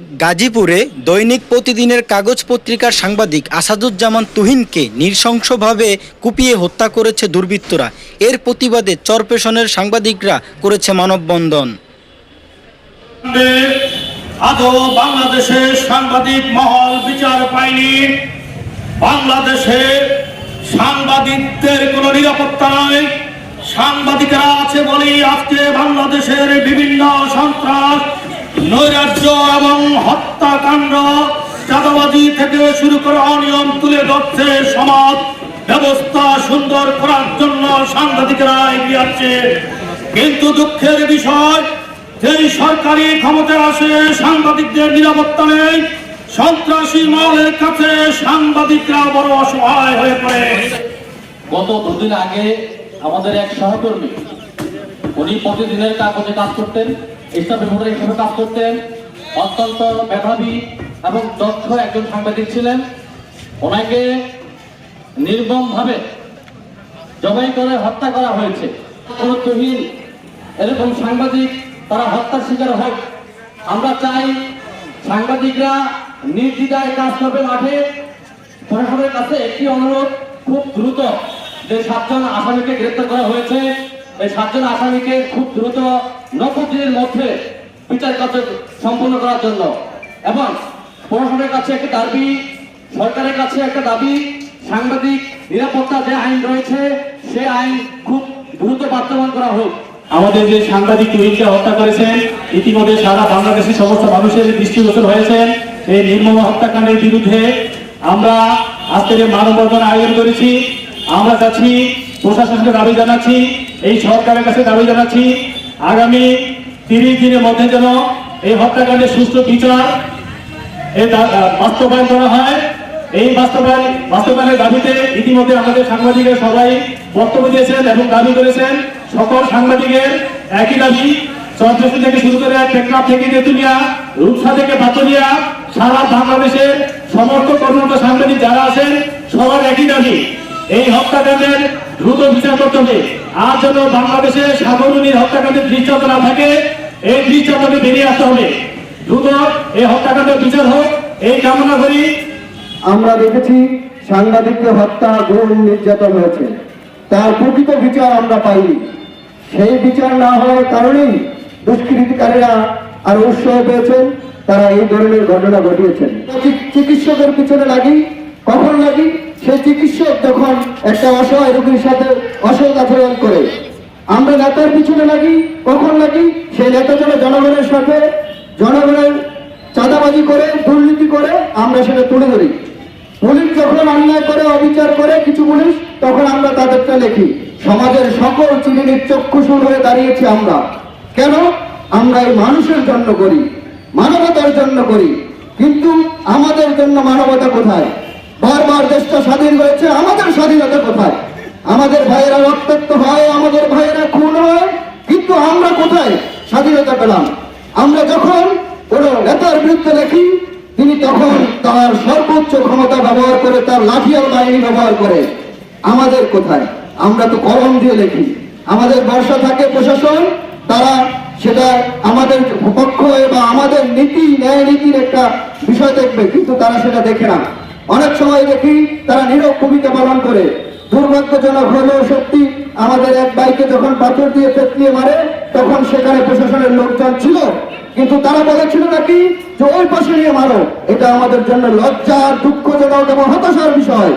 গাজীপুরে দৈনিক প্রতিদিনের কাগজ পত্রিকার সাংবাদিক আসাদুজ্জামান তুহিনকে নৃশংসভাবে কুপিয়ে হত্যা করেছে দুর্বৃত্তরা। এর প্রতিবাদে চরপেশনের সাংবাদিকরা করেছে মানববন্ধন। আজও বাংলাদেশের সাংবাদিক মহল বিচার পায়নি? বাংলাদেশে সাংবাদিকদের কোনো নিরাপত্তা নাই? সাংবাদিকরা আছে বলেই আজকে বাংলাদেশের বিভিন্ন সন্ত্রাস নৈরাজ্য এবং হত্যাকাণ্ড চাঁদাবাজি থেকে শুরু করে অনিয়ম তুলে ধরছে সমাজ। ব্যবস্থা সুন্দর করার জন্য সাংবাদিকরা এগিয়ে আসছে। কিন্তু দুঃখের বিষয়, যেই সরকারি ক্ষমতায় আসে সাংবাদিকদের নিরাপত্তা নেই, সন্ত্রাসী মহলের কাছে সাংবাদিকরা বড় অসহায় হয়ে পড়ে। গত দুদিন আগে আমাদের এক সহকর্মী, উনি প্রতিদিনের কাগজে কাজ করতেন। স্টাফ রিপোর্টার হিসেবে কাজ করতেন। অত্যন্ত মেধাবী এবং দক্ষ একজন সাংবাদিক ছিলেন। ওনাকে নির্মমভাবে জবাই করে হত্যা করা হয়েছে। গুরুত্বহীন এরকম সাংবাদিক তারা হত্যার শিকার হোক। আমরা চাই সাংবাদিকরা নির্দ্বিধায় কাজ করবে মাঠে। প্রশাসনের কাছে একটি অনুরোধ, খুব দ্রুত যে সাতজন আসামিকে গ্রেপ্তার করা হয়েছে। এই সাতজন আসামিকে খুব দ্রুত নব্বই মধ্যে বিচার কার্য সম্পন্ন করার জন্য। এবং প্রশাসনের কাছে একটা দাবি, সরকারের কাছে একটা দাবি, সাংবাদিক নিরাপত্তা যে আইন রয়েছে, সে আইন খুব দ্রুত বাস্তবায়ন করা হোক। আমাদের যে সাংবাদিক তুহিনকে হত্যা করেছেন, ইতিমধ্যে সারা বাংলাদেশের সমস্ত মানুষের দৃষ্টিগোচর হয়েছেন। এই নির্মম হত্যাকাণ্ডের বিরুদ্ধে আমরা আজকের এই মানববন্ধন আয়োজন করেছি। আমরা চাচ্ছি প্রশাসনকে দাবি জানাচ্ছি। এই সরকারের কাছে দাবি জানাচ্ছি, আগামী তিরিশ দিনের মধ্যে যেন এই হত্যাকাণ্ডের সুষ্ঠু বিচার বাস্তবায়ন করা হয়। এই বাস্তবায়ন, বাস্তবায়নের দাবিতে ইতিমধ্যে আমাদের সাংবাদিকের সবাই বক্তব্য দিয়েছেন এবং দাবি করেছেন, সকল সাংবাদিকের একই দাবি চন্দ্রশী থেকে শুরু করে টেকনাফ থেকে তেতুলিয়া, রূপসা থেকে পাতুলিয়া, সারা বাংলাদেশের সমস্ত কর্মরত সাংবাদিক যারা আছেন, সবার একই দাবি। এই হত্যাকাণ্ডের দ্রুত বিচার করতে হবে আর যেন বাংলাদেশে সাগরণীর হত্যাকাণ্ডের দৃষ্টান্ত না থাকে, এই দৃষ্টান্ত বেরিয়ে আসতে হবে। দ্রুত এই হত্যাকাণ্ডের বিচার হোক, এই কামনা করি। আমরা দেখেছি সাংবাদিককে হত্যা গুণ নির্যাতন হয়েছে। তার প্রকৃত বিচার আমরা পাইনি। সেই বিচার না হওয়ার কারণেই দুষ্কৃতিকারীরা আর উৎসাহ পেয়েছেন, তারা এই ধরনের ঘটনা ঘটিয়েছেন। চিকিৎসকের পিছনে লাগি যখন একটা অসহায় রোগীর সাথে অসৎ আচরণ করে। আমরা নেতার পিছনে লাগি, কখন লাগি? সেই নেতা যেন জনগণের সাথে, জনগণের চাঁদাবাজি করে, দুর্নীতি করে, আমরা সেটা তুলে ধরি। পুলিশ যখন অন্যায় করে, অবিচার করে কিছু পুলিশ, তখন আমরা তাদেরটা লিখি। সমাজের সকল চিনির চক্ষুসুর হয়ে দাঁড়িয়েছি আমরা। কেন? আমরা এই মানুষের জন্য করি, মানবতার জন্য করি। কিন্তু আমাদের জন্য মানবতা কোথায়? বারবার দেশটা স্বাধীন হয়েছে, আমাদের স্বাধীনতা কোথায়? আমাদের ভাইয়েরা রক্তাক্ত হয়, আমাদের ভাইয়েরা খুন হয়, কিন্তু আমরা কোথায় স্বাধীনতা পেলাম? আমরা যখন কোন নেতার বিরুদ্ধে দেখি তিনি তখন তার সর্বোচ্চ ক্ষমতা ব্যবহার করে, তার লাঠিয়াল বাহিনী ব্যবহার করে। আমাদের কোথায়? আমরা তো কলম দিয়ে লেখি। আমাদের বর্ষা থাকে প্রশাসন, তারা সেটা আমাদের পক্ষ বা আমাদের নীতি, ন্যায় নীতির একটা বিষয় দেখবে, কিন্তু তারা সেটা দেখে না। অনেক সময় দেখি তারা নিরব ভূমিকা পালন করে। দুর্ভাগ্যজনক হলেও সত্যি আমাদের এক বাইকে যখন পাথর দিয়ে পেতলিয়ে মারে, তখন সেখানে প্রশাসনের লোকজন ছিল। কিন্তু তারা বলেছিল নাকি যে ওই পাশে নিয়ে মারো। এটা আমাদের জন্য লজ্জার দুঃখজনক এবং হতাশার বিষয়।